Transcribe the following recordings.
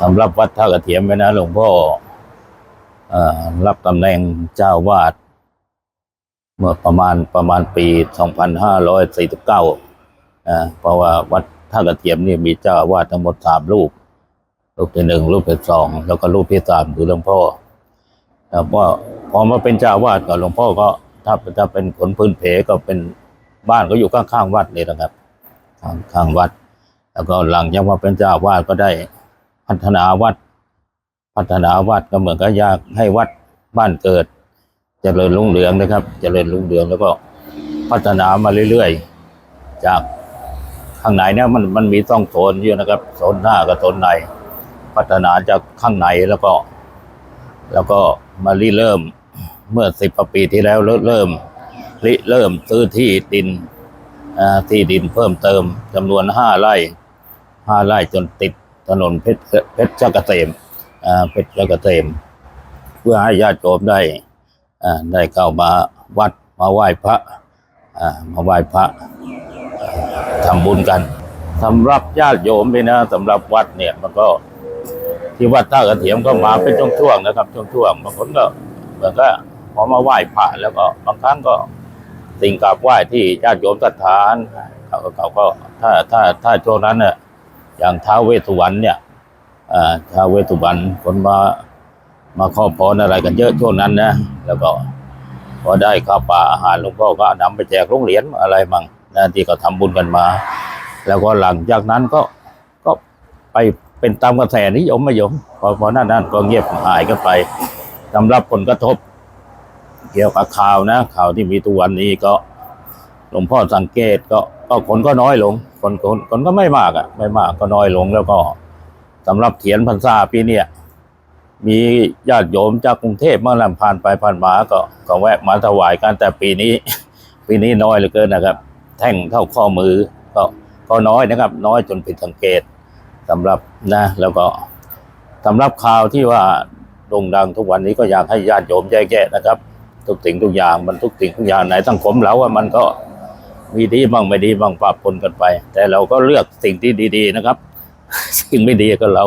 สำหรับวัดท่ากระเทียมไว้นะหลวงพ่ออรับตำแหน่งเจ้าวาด เมื่อประมาณประมาณปี 2549เพราะว่าวัดท่ากระเทียมนี่มีเจ้าวาดทั้งหมดสามรูป รูปที่หนึ่งรูปที่สองแล้วก็รูปที่สามคือหลวงพ่อครับว่าพอมาเป็นเจ้าวาดกับหลวงพ่อก็ถ้าจะเป็นผลพื้นเพก็เป็นบ้านก็อยู่ข้างๆวัดนี่นะครับ ข้างข้างวัด แล้วก็หลังจากว่าเป็นเจ้าวาดก็ได้พัฒนาวัด พัฒนาวัดก็เหมือนกับอยากให้วัดบ้านเกิดเจริญรุ่งเรืองนะครับเจริญรุ่งเรืองแล้วก็พัฒนามาเรื่อยๆ จากข้างในเนี่ยมันมันมีต้องโซนอยู่นะครับโซนหน้ากับโซนใน พัฒนาจากข้างในแล้วก็ แล้วก็มาริเริ่มเมื่อสิบปีที่แล้วเริ่มเริ่มริเริ่มซื้อที่ดินที่ดินเพิ่มเติมจำนวนห้าไร่ ห้าไร่จนติดถนนเพชรเพชรเกษมเพชรเกษมเพื่อให้ญาติโยมได้ได้เข้ามาวัดมาไหว้พระมาไหว้พระอ่าทำบุญกันสำหรับญาติโยมนี่นะสำหรับวัดเนี่ยมันก็ที่วัดท่ากระเทียมก็มาเป็นช่วงๆนะครับช่วงๆบางคนก็เหมือนก็พอมาไหว้พระแล้วก็บางครั้งก็สิ่งกราบไหว้ที่ญาติโยมศรัทธาเก็เขาก็ถ้าถ้าถ้าช่วงนั้นเนี่ย อย่างท้าวเวสุวรรณเนี่ยท้าวเวสุวรรณคนมามาขอพรอะไรกันเยอะช่วงนั้นนะแล้วก็พอได้ข้าวปลาอาหารหลวงพ่อก็นำไปแจกโรงเรียนอะไรมั่งนะที่ก็ทำบุญกันมา แล้วก็หลังจากนั้นก็ก็ไปเป็นตามกระแสนิยมไม่ยมพอพอนั้นนั้นก็เงียบหายกันไปสำหรับผลกระทบ เกี่ยวกับข่าวนะข่าวที่มีทุกวันนี้ก็หลวงพ่อสังเกตก็ ก็คนก็น้อยลง คนคนคนก็ไม่มากอะ ไม่มากก็น้อยลงแล้วก็สำหรับเถียนพรรษาปีเนี้ยมีญาติโยมจากกรุงเทพเมื่อลำผ่านไปผ่านมาก็ก็แวะมาถวายกันแต่ปีนี้ ปีนี้น้อยเหลือเกินนะครับ แท่งเท่าข้อมือ ก็ก็น้อยนะครับ น้อยจนผิดสังเกตสำหรับนะ แล้วก็สำหรับข่าวที่ว่าโด่งดังทุกวันนี้ก็อยากให้ญาติโยมแยกแยะนะครับ ทุกสิ่งทุกอย่างมันทุกสิ่งทุกอย่างในสังคมเราว่ามันก็ มีดีบ้างไม่ดีบ้างปะปนกันไป แต่เราก็เลือกสิ่งที่ดี ๆนะครับ สิ่งไม่ดีก็เรา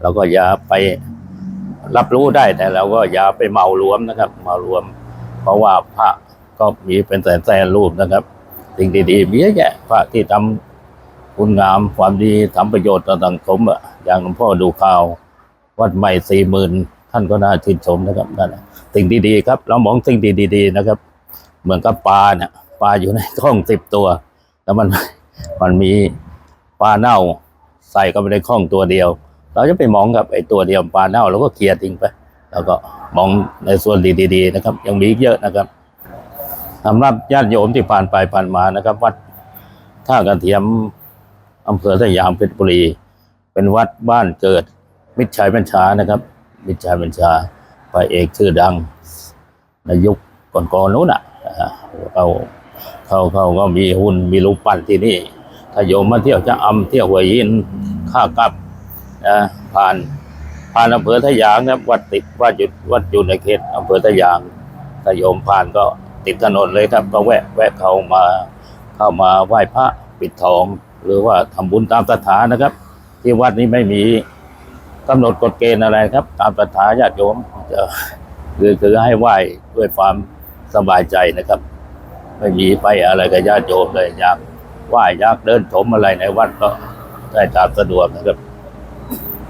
เราก็อย่าไปรับรู้ได้แต่เราก็อย่าไปเมารวมนะครับเมารวม เพราะว่าพระก็มีเป็นแสนแสนรูปนะครับ สิ่งดีๆมีเยอะแยะพระที่ทำคุณงามความดีทำประโยชน์ต่อสังคมอะอย่างหลวงพ่อดูข่าว วัดใหม่สี่หมื่นท่านก็น่าชื่นชมนะครับนั่นสิ่งดีๆครับ เรามองสิ่งดีๆนะครับ เหมือนกับปลาเนี่ย ปลาอยู่ในข้องสิบตัว แล้วมันมันมีปลาเน่าใส่ก็ไปในข้องตัวเดียว เราจะไปมองกับไอ้ตัวเดียวปลาเน่าเราก็เคลียร์ทิ้งไปแล้วก็มองในส่วนดีๆนะครับ ยังมีอีกเยอะนะครับสำหรับญาติโยมที่ผ่านไปผ่านมานะครับ วัดท่ากระเทียมอำเภอสยามเพชรบุรี เป็นวัดบ้านเกิด มิตรชัยบัญชานะครับ มิตรชัยบัญชาพระเอกชื่อดังในยุคก่อนๆนู้นอะเขา เขาเขาก็มีหุ่นมีรูปปั้นที่นี่ถ้าโยมมาเที่ยวจะอำเที่ยวหัวหินข้ากลับนะผ่านผ่านอำเภอทะยางครับวัดติดวัดอยู่วัดอยู่ในเขตอำเภอทะยางถ้าโยมผ่านก็ติดถนนเลยครับ ก็แวะแวะเข้ามาเข้ามาไหว้พระปิดทอง หรือว่าทำบุญตามศรัทธานะครับ ที่วัดนี้ไม่มีกำหนดกฎเกณฑ์อะไรครับ ตามศรัทธาญาติโยมจะคือคือให้ไหว้ด้วยความสบายใจนะครับ ไม่มีไปอะไรกับญาติโยมเลยอยากไหว้อยากเดินชมอะไรในวัดก็ได้ตามสะดวกนะครับ